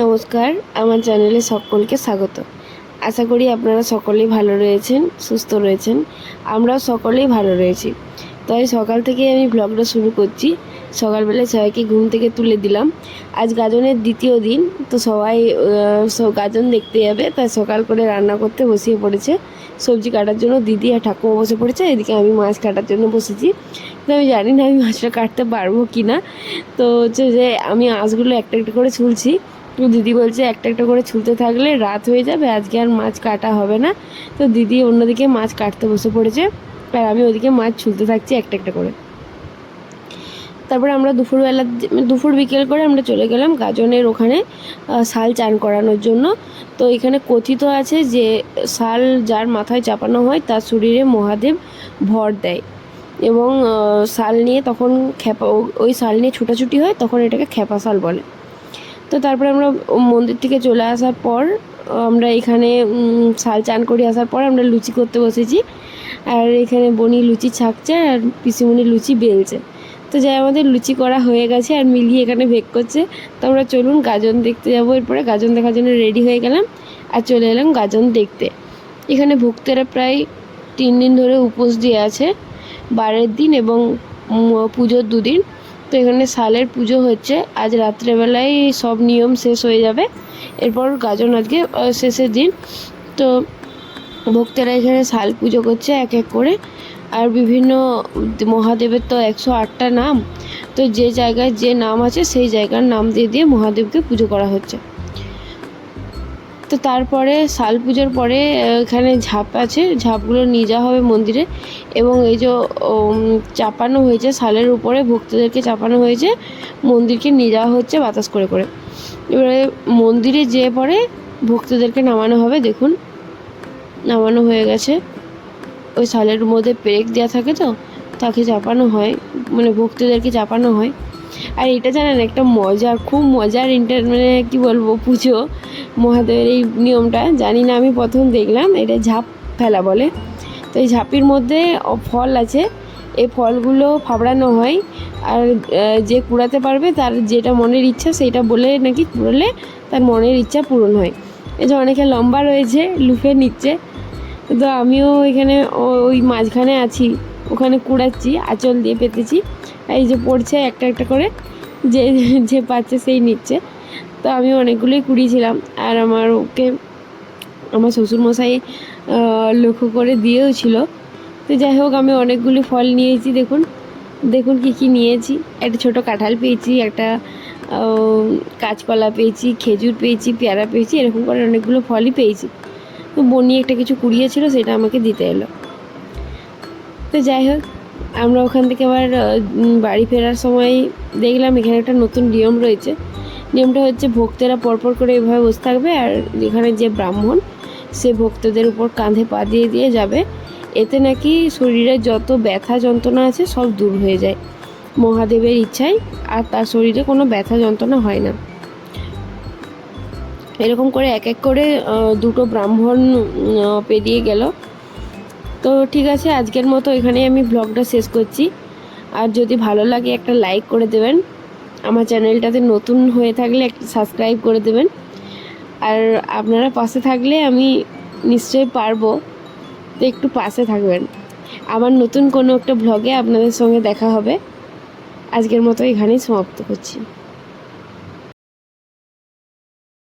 নমস্কার, আমার চ্যানেলে সকলকে স্বাগত। আশা করি আপনারা সকলেই ভালো রয়েছেন, সুস্থ রয়েছেন। আমরাও সকলেই ভালো রয়েছি। তাই সকাল থেকে আমি ব্লগটা শুরু করছি। সকালবেলায় সবাইকে ঘুম থেকে তুলে দিলাম। আজ গাজনের দ্বিতীয় দিন, তো সবাই গাজন দেখতে যাবে। তাই সকাল করে রান্না করতে বসিয়ে পড়েছে। সবজি কাটার জন্য দিদি আর ঠাকুমা বসে পড়েছে। এদিকে আমি মাছ কাটার জন্য বসেছি। তো আমি জানি না আমি মাছটা কাটতে পারব কি না তো হচ্ছে যে আমি আঁশগুলো একটা একটা করে ছুলছি। তো দিদি বলছে, একটা একটা করে ছুলতে থাকলে রাত হয়ে যাবে, আজকে আর মাছ কাটা হবে না। তো দিদি অন্যদিকে মাছ কাটতে বসে পড়েছে, আর আমি ওদিকে মাছ ছুলতে থাকছি একটা একটা করে। তারপরে আমরা দুপুরবেলা, দুপুর বিকেল করে আমরা চলে গেলাম গাজনের ওখানে শাল চান করানোর জন্য। তো এখানে কথিত আছে যে, শাল যার মাথায় চাপানো হয় তার শরীরে মহাদেব ভর দেয়। এবং শাল নিয়ে তখন খেপা ওই শাল নিয়ে ছুটাছুটি হয়, তখন এটাকে খেপা শাল বলে। তো তারপরে আমরা মন্দির থেকে চলে আসার পর, আমরা এখানে শাল চান করে আসার পর আমরা লুচি করতে বসেছি। আর এখানে বনি লুচি ছাকছে আর পিসিমণি লুচি বেলছে। তো যাই, আমাদের লুচি করা হয়ে গেছে আর মিলিয়ে এখানে ভেক করছে। তো আমরা চলুন গাজন দেখতে যাব। এরপরে গাজন দেখার জন্য রেডি হয়ে গেলাম আর চলে এলাম গাজন দেখতে। এখানে ভক্তেরা প্রায় তিন দিন ধরে উপোস দিয়ে আছে। বারের দিন এবং পুজোর দুদিন। তো এখানে সালের পুজো হচ্ছে। আজ রাত্রেবেলায় সব নিয়ম শেষ হয়ে যাবে। এরপর গাজন আজকে শেষের দিন। তো ভক্তেরা এখানে শাল পুজো করছে এক এক করে। আর বিভিন্ন মহাদেবের তো একশো আটটা নাম। তো যে জায়গায় যে নাম আছে, সেই জায়গার নাম দিয়ে দিয়ে মহাদেবকে পুজো করা হচ্ছে। তো তারপরে শাল পুজোর পরে এখানে ঝাপ আছে। ঝাপগুলো নিয়ে যাওয়া হবে মন্দিরে। এবং এই যে চাপানো হয়েছে শালের উপরে, ভক্তদেরকে চাপানো হয়েছে। মন্দিরকে নিয়ে যাওয়া হচ্ছে বাতাস করে করে। এবারে মন্দিরে যেয়ে পরে ভক্তদেরকে নামানো হবে। দেখুন, নামানো হয়ে গেছে। ওই শালের মধ্যে পেরেক দেওয়া থাকে তো, তাকে চাপানো হয়। মানে ভক্তদেরকে চাপানো হয়। আর এটা জানেন, একটা মজার খুব মজার ইন্টার মানে কী বলব পুজো, মহাদেবের এই নিয়মটা। জানি না, আমি প্রথম দেখলাম, এটা ঝাঁপ ফেলা বলে। তো এই ঝাঁপির মধ্যে ফল আছে। এই ফলগুলো ফাবড়ানো হয়, আর যে কুড়াতে পারবে, তার যেটা মনের ইচ্ছা, সেইটা বলে নাকি কুড়ালে তার মনের ইচ্ছা পূরণ হয়। এই যে অনেকে লম্বা রয়েছে, লুফে নিচ্ছে। তো আমিও এখানে ওই মাঝখানে আছি, ওখানে কুড়াচ্ছি, আঁচল দিয়ে পেতেছি। এই যে পড়ছে একটা একটা করে, যে যে পাচ্ছে সেই নিচ্ছে। তো আমি অনেকগুলোই কুড়িয়েছিলাম, আর আমার ওকে, আমার শ্বশুরমশাই লক্ষ্য করে দিয়েও ছিল। তো যাই হোক, আমি অনেকগুলি ফল নিয়েছি, দেখুন। দেখুন কি কি নিয়েছি। একটা ছোট কাঁঠাল পেয়েছি, একটা কাঁচকলা পেয়েছি, খেজুর পেয়েছি, পেয়ারা পেয়েছি, এরকম করে অনেকগুলো ফলই পেয়েছি। তো বনি একটা কিছু কুড়িয়েছিল, সেটা আমাকে দিতে এলো। তো যাই হোক আমরা ওখান থেকে আবার বাড়ি ফেরার সময় দেখলাম এখানে একটা নতুন নিয়ম রয়েছে। নিয়মটা হচ্ছে ভক্তেরা পরপর করে এভাবে বসে থাকবে আর এখানে যে ব্রাহ্মণ, সে ভক্তদের উপর কাঁধে পা দিয়ে দিয়ে যাবে। এতে নাকি শরীরে যত ব্যথা যন্ত্রণা আছে সব দূর হয়ে যায়। মহাদেবের ইচ্ছায় আর তার শরীরে কোনো ব্যথা যন্ত্রণা হয় না। এরকম করে এক এক করে দুটো ব্রাহ্মণ পেরিয়ে গেল। তো ঠিক আছে, আজকের মতো এখানে আমি ব্লগটা শেষ করছি। আর যদি ভালো লাগে একটা লাইক করে দেবেন। আমার চ্যানেলটাতে নতুন হয়ে থাকলে একটা সাবস্ক্রাইব করে দেবেন। আর আপনারা পাশে থাকলে আমি নিশ্চয়ই পারব তো একটু পাশে থাকবেন। আমার নতুন কোনো একটা ব্লগে আপনাদের সঙ্গে দেখা হবে। আজকের মতো এখানেই সমাপ্ত করছি।